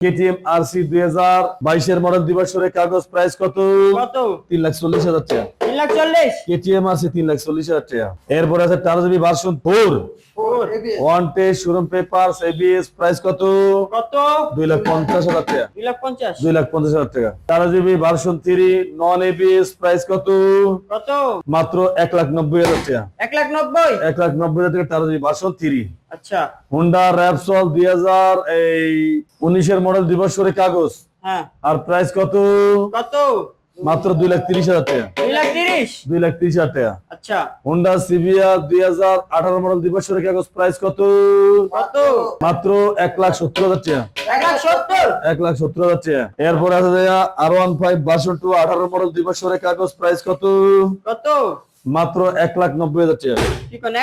KTM RC দুই হাজার বাইশের মডেল দিবসের কাগজ প্রাইস কত? কত? তিন লাখ চল্লিশ হাজার টাকা। তিন লাখ চল্লিশ? কেটিএম আরসি তিন লাখ চল্লিশ হাজার টাকা। এরপরে আছে Tata version four one test showroom paper ABS price কত? কত? দুই লাখ পঞ্চাশ হাজার টাকা। দুই লাখ পঞ্চাশ। দুই লাখ পঞ্চাশ হাজার টাকা। GB version three non ABS price কত? কত? মাত্র এক লাখ নব্বই হাজার টাকা। এক লাখ নব্বই? এক লাখ নব্বই হাজার টাকা জিবি ভার্সন থ্রি আচ্ছা। হুন্ডা র্যাপসল দুই হাজার এই উনিশের মডেল দিবসের কাগজ। হ্যাঁ। আর প্রাইস কত? কত? মাত্র দুই লাখ তিরিশ হাজার টাকা। দুই লাখ তিরিশ? দুই হাজার টাকা। আচ্ছা। হন্ডা সিভিয়া দুই হাজার আঠারো মডেল দিবসের কাগজ প্রাইস কত? মাত্র এক লাখ সত্তর হাজার টাকা। এক লাখ সত্তর? হাজার টাকা। এরপর আছে আর ওয়ান ফাইভ বাষট্টু আঠারো মডেল দিবসের কাগজ প্রাইস কত? কত? মাত্র এক লাখ নব্বই হাজার টাকা।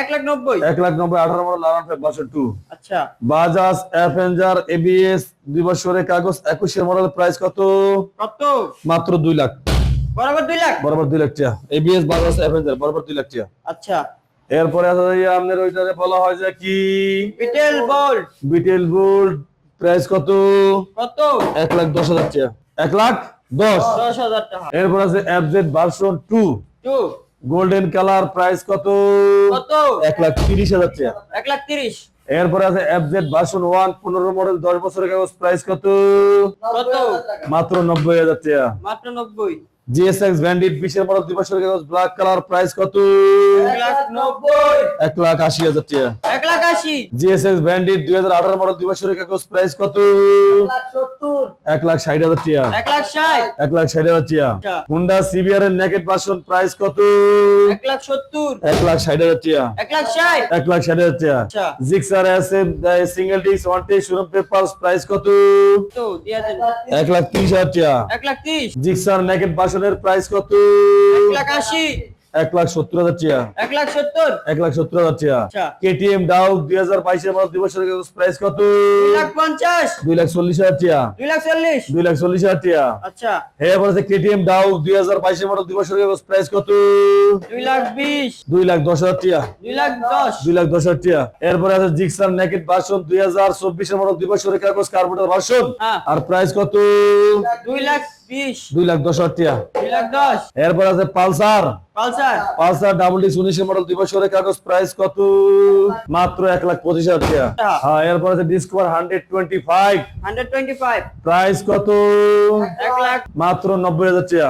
এক লাখ নব্বই? এক লাখ নব্বই আঠারো মডেল টু আচ্ছা। বাজাজ অ্যাভেঞ্জার এবিএস দুই বছরের কাগজ একুশের মডেল প্রাইস কত? কত? মাত্র দুই লাখ। বরাবর দুই লাখ? বরাবর দুই লাখ টাকা। এবিএস বাজাজ অ্যাভেঞ্জার বরাবর দুই লাখ টাকা। আচ্ছা। এরপরে আপনার ওইটারে বলা হয় যে কি? বিটেল বল বিটেল গোল্ড প্রাইস কত? কত? এক লাখ দশ হাজার টাকা। এক লাখ দশ। দশ হাজার টাকা। এরপর আছে FZ version two two golden colour price কত? কত? এক লাখ তিরিশ হাজার টাকা। এক লাখ তিরিশ। এরপরে আছে এফজেড ভার্সন ওয়ান পনেরো মডেল দশ বছরের কাগজ প্রাইস কত? কত? মাত্র নব্বই হাজার টাকা। মাত্র নব্বই। জিএসএক্স ব্যান্ডিট বিশের মডেল দুই কাগজ ব্ল্যাক কালার প্রাইস কত এক লাখ আশি হাজার টাকা এক লাখ আশি জিএসএক্স ব্যান্ডিট দুই হাজার আঠারো মডেল দুই বছরের কাগজ প্রাইস কত এক লাখ ষাট হাজার টাকা এক লাখ ষাট এক লাখ ষাট হাজার টাকা আচ্ছা। হুন্ডা সিবিআর এর নেকেট ভার্সন প্রাইস কত এক লাখ সত্তর এক লাখ ষাট হাজার টাকা এক লাখ ষাট এক লাখ ষাট হাজার টাকা আচ্ছা। Gixxer single disc one showroom paper price কত এক লাখ তিরিশ হাজার টাকা এক লাখ তিরিশ জিক্সার নেকেট ভার্সনের প্রাইস কত? এক লাখ আশি। এক লাখ সত্তর হাজার টাকা। এক লাখ সত্তর। এক লাখ সত্তর হাজার টাকা। আচ্ছা। কেটিএম ডাউ দুই হাজার বাইশের মডেল দুই বছরের কাগজ প্রাইস কত পঞ্চাশ। দুই লাখ চল্লিশ হাজার টাকা। দুই লাখ চল্লিশ। দুই লাখ চল্লিশ হাজার টাকা। আচ্ছা। হ্যাঁ বলেছে কেটিএম ডাউ দুই হাজার বাইশের মডেল দুই বছরের প্রাইস কত? দুই লাখ বিশ। দুই লাখ দশ হাজার টাকা। দুই লাখ দশ। দুই লাখ দশ হাজার টাকা। এরপরে আছে জিক্সার নেকেট ভার্সন দুই হাজার চব্বিশের মডেল দুই বছরের কাগজ কার্বোটার ভার্সন। আর প্রাইস কত? দুই লাখ দুই লাখ দশ হাজার টাকা। দুই লাখ দশ। এরপর আছে Pulsar. Pulsar. Pulsar double disc উনিশের মডেল দুই বছরের কাগজ প্রাইস কত? মাত্র এক লাখ পঁচিশ হাজার টাকা। হ্যাঁ এরপর আছে Discover hundred twenty five hundred twenty five price কত? এক লাখ। মাত্র নব্বই হাজার টাকা।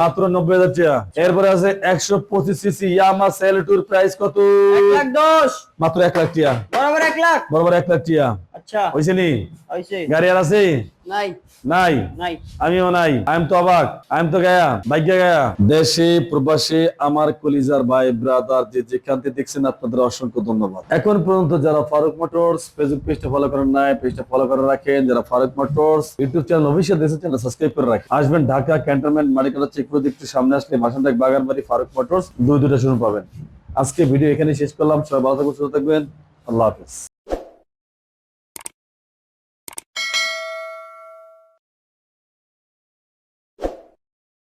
মাত্র নব্বই হাজার টাকা। এরপরে আছে একশো পঁচিশ সিসি ইয়ামা সেলটুর প্রাইস কত? এক লাখ দশ। মাত্র এক লাখ টাকা। বরাবর এক লাখ। বরাবর এক লাখ টাকা। আচ্ছা। হয়েছে নি? গাড়ি আর আছে? নাই। নাই? নাই। আমিও নাই। আইম তো অবাক। আইম তো গায়া। ভাগ্য গায়া। দেশে প্রবাসে আমার কলিজার ভাই ব্রাদার যে যেখান থেকে দেখছেন আপনাদের অসংখ্য ধন্যবাদ। এখন পর্যন্ত যারা ফারুক মোটরস ফেসবুক পেজটা ফলো করেন নাই পেজটা ফলো করে রাখেন। যারা Farooq Motors YouTube channel official দেশের চ্যানেল সাবস্ক্রাইব করে রাখেন। আসবেন ঢাকা ক্যান্টনমেন্ট মেডিকেল চেক করে একটু সামনে আসলে মাসানটাক বাগানবাড়ি ফারুক মোটরস। দুই দুটো শুরু পাবেন। আজকে ভিডিও এখানে শেষ করলাম। সবাই ভালো থাকবেন সুস্থ থাকবেন। আল্লাহ হাফেজ।